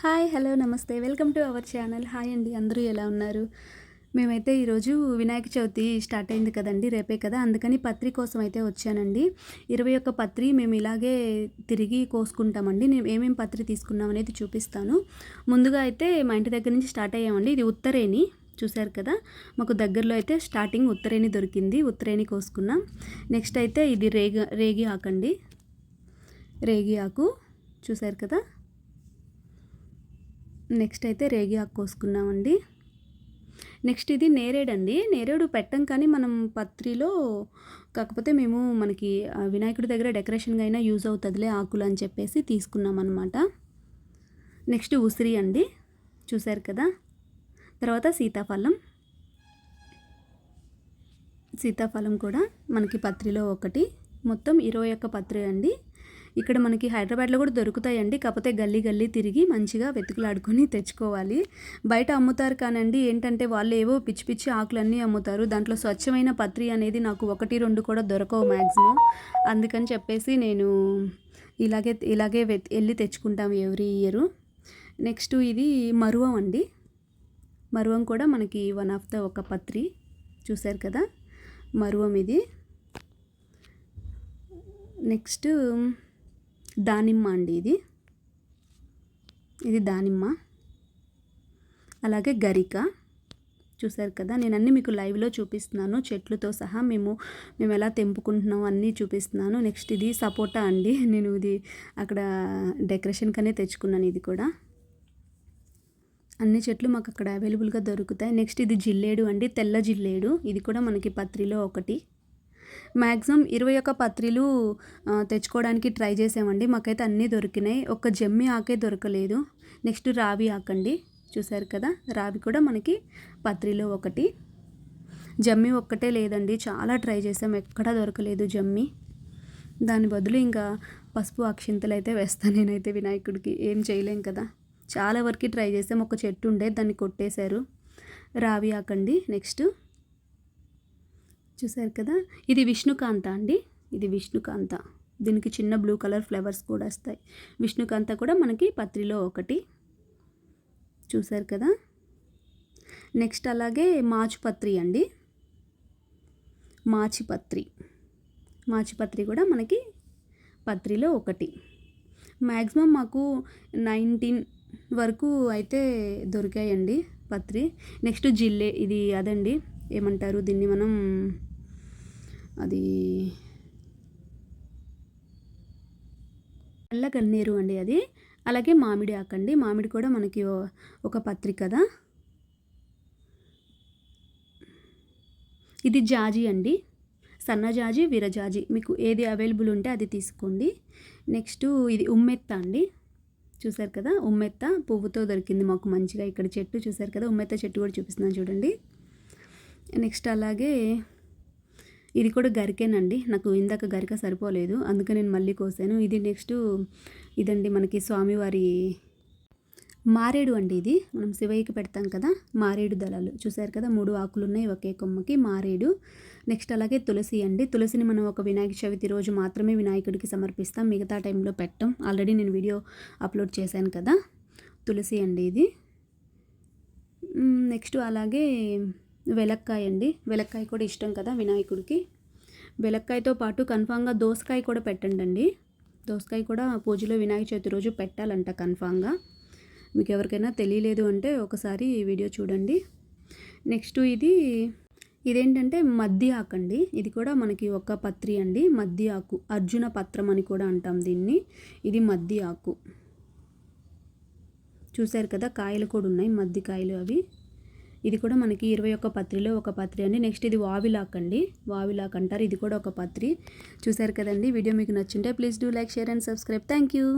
Hi hello నమస్తే. Welcome to our channel. Hi అండి అందరూ ఎలా ఉన్నారు? మేమైతే ఈరోజు వినాయక చవితి స్టార్ట్ అయింది కదండి రేపే కదా. అందుకని పత్రి కోసం అయితే వచ్చానండి. ఇరవై ఒక్క పత్రి మేము ఇలాగే తిరిగి కోసుకుంటామండి. నేను ఏమేమి పత్రి తీసుకున్నాం అనేది చూపిస్తాను. ముందుగా అయితే మా ఇంటి దగ్గర నుంచి స్టార్ట్ అయ్యామండి. ఇది ఉత్తరేణి చూశారు కదా? మాకు దగ్గరలో అయితే స్టార్టింగ్ ఉత్తరేణి దొరికింది. ఉత్తరేణి కోసుకున్నాం. నెక్స్ట్ అయితే ఇది రేగి రేగి ఆకండి రేగి ఆకు చూశారు కదా? నెక్స్ట్ అయితే రేగి ఆకు కోసుకున్నామండి. నెక్స్ట్ ఇది నేరేడు అండి నేరేడు పెట్టం కానీ మనం పత్రిలో కాకపోతే మేము మనకి వినాయకుడి దగ్గర డెకరేషన్గా అయినా యూజ్ అవుతుందిలే ఆకులు అని చెప్పేసి తీసుకున్నాం అనమాట నెక్స్ట్ ఉసిరి అండి. చూశారు కదా? తర్వాత సీతాఫలం. సీతాఫలం కూడా మనకి పత్రిలో ఒకటి. మొత్తం ఇరవై ఒక్క పత్రి అండి. ఇక్కడ మనకి హైదరాబాద్లో కూడా దొరుకుతాయండి. కాకపోతే గల్లీ గల్లీ తిరిగి మంచిగా వెతుకులాడుకొని తెచ్చుకోవాలి. బయట అమ్ముతారు కానండి. ఏంటంటే వాళ్ళు ఏవో పిచ్చి పిచ్చి ఆకులన్నీ అమ్ముతారు. దాంట్లో స్వచ్ఛమైన పత్రి అనేది నాకు ఒకటి రెండు కూడా దొరకవు మ్యాక్సిమం అందుకని చెప్పేసి నేను ఇలాగే ఇలాగే వెళ్ళి తెచ్చుకుంటాం ఎవ్రీ ఇయర్. నెక్స్ట్ ఇది మరువం అండి. మరువం కూడా మనకి వన్ ఆఫ్ ద ఒక పత్రి. చూశారు కదా? మరువం ఇది. నెక్స్ట్ దానిమ్మ అండి ఇది. ఇది దానిమ్మ. అలాగే గరిక. చూసారు కదా నేను అన్నీ మీకు లైవ్లో చూపిస్తున్నాను. చెట్లతో సహా మేము మేము ఎలా తెంపుకుంటున్నాం అన్నీ చూపిస్తున్నాను. నెక్స్ట్ ఇది సపోటా అండి. నేను ఇది అక్కడ డెకరేషన్కనే తెచ్చుకున్నాను ఇది కూడా. అన్ని చెట్లు మాకు అక్కడ అవైలబుల్గా దొరుకుతాయి. నెక్స్ట్ ఇది జిల్లేడు అండి తెల్ల జిల్లేడు. ఇది కూడా మనకి పత్రిలో ఒకటి. మ్యాక్సిమం ఇరవై ఒక్క పత్రిలు తెచ్చుకోవడానికి ట్రై చేసామండి. మాకైతే అన్నీ దొరికినాయి. ఒక జమ్మి ఆకే దొరకలేదు. నెక్స్ట్ రావి ఆకండి. చూసారు కదా? రావి కూడా మనకి పత్రిలో ఒకటి. జమ్మి ఒక్కటే లేదండి. చాలా ట్రై చేసాం. ఎక్కడా దొరకలేదు జమ్మి. దాని బదులు ఇంకా పసుపు అక్షింతలు అయితే వేస్తాను నేనైతే వినాయకుడికి. ఏం చేయలేం కదా? చాలా వరకు ట్రై చేసాం. ఒక చెట్టు ఉండే దాన్ని కొట్టేశారు. రావి ఆకండి. నెక్స్ట్ చూసారు కదా? ఇది విష్ణుకాంత అండి. ఇది విష్ణుకాంత. దీనికి చిన్న బ్లూ కలర్ ఫ్లవర్స్ కూడా వస్తాయి. విష్ణుకాంత కూడా మనకి పత్రిలో ఒకటి చూసారు కదా? నెక్స్ట్ అలాగే మాచుపత్రి అండి. మాచిపత్రి. మాచిపత్రి కూడా మనకి పత్రిలో ఒకటి. మ్యాక్సిమం మాకు నైన్టీన్ వరకు అయితే దొరికాయండి పత్రి. నెక్స్ట్ జిల్లే ఇది అదండి. ఏమంటారు? దీన్ని మనం అది నల్ల గన్నేరు అండి అది. అలాగే మామిడి ఆకండి మామిడి కూడా మనకి ఒక పత్రికదా ఇది జాజి అండి. సన్నజాజి విరజాజి మీకు ఏది అవైలబుల్ ఉంటే అది తీసుకోండి. నెక్స్ట్ ఇది ఉమ్మెత్త అండి. చూసారు కదా ఉమ్మెత్త పువ్వుతో దొరికింది మాకు మంచిగా. ఇక్కడ చెట్టు చూసారు కదా ఉమ్మెత్త చెట్టు కూడా చూపిస్తున్నాను చూడండి. నెక్స్ట్ అలాగే ఇది కూడా గరికేనండి. నాకు ఇందాక గరిక సరిపోలేదు. అందుకే నేను మళ్ళీ కోసాను. ఇది నెక్స్ట్ ఇదండి మనకి స్వామివారి మారేడు అండి ఇది. మనం శివయ్యకి పెడతాం కదా మారేడు దళాలు. చూసారు కదా మూడు ఆకులు ఉన్నాయి ఒకే కొమ్మకి మారేడు. నెక్స్ట్ అలాగే తులసి అండి. తులసిని మనం ఒక వినాయక చవితి రోజు మాత్రమే వినాయకుడికి సమర్పిస్తాం. మిగతా టైంలో పెట్టాం. ఆల్రెడీ నేను వీడియో అప్లోడ్ చేశాను కదా తులసి అండి ఇది. నెక్స్ట్ అలాగే వెలక్కాయ అండి వెలక్కాయ కూడా ఇష్టం కదా వినాయకుడికి. వెలక్కాయతో పాటు కన్ఫామ్గా దోసకాయ కూడా పెట్టండి అండి దోసకాయ కూడా పూజలో వినాయక చవితి రోజు పెట్టాలంట కన్ఫామ్గా. మీకు ఎవరికైనా తెలియలేదు అంటే ఒకసారి ఈ వీడియో చూడండి. నెక్స్ట్ ఇది ఇదేంటంటే మద్ది ఆకు అండి ఇది కూడా మనకి ఒక పత్రి అండి. మద్ది ఆకు. అర్జున పత్రం అని కూడా అంటాం దీన్ని. ఇది మద్ది ఆకు. చూశారు కదా కాయలు కూడా ఉన్నాయి మద్ది కాయలు అవి. ఇది కూడా మనకి ఇరవై ఒక్క పత్రిలో ఒక పత్రి అండి. నెక్స్ట్ ఇది వావిలాక్ అండి. వావిలాక్ అంటారు. ఇది కూడా ఒక పత్రి. చూసారు కదండి? వీడియో మీకు నచ్చుంటే please do like share and subscribe. Thank you.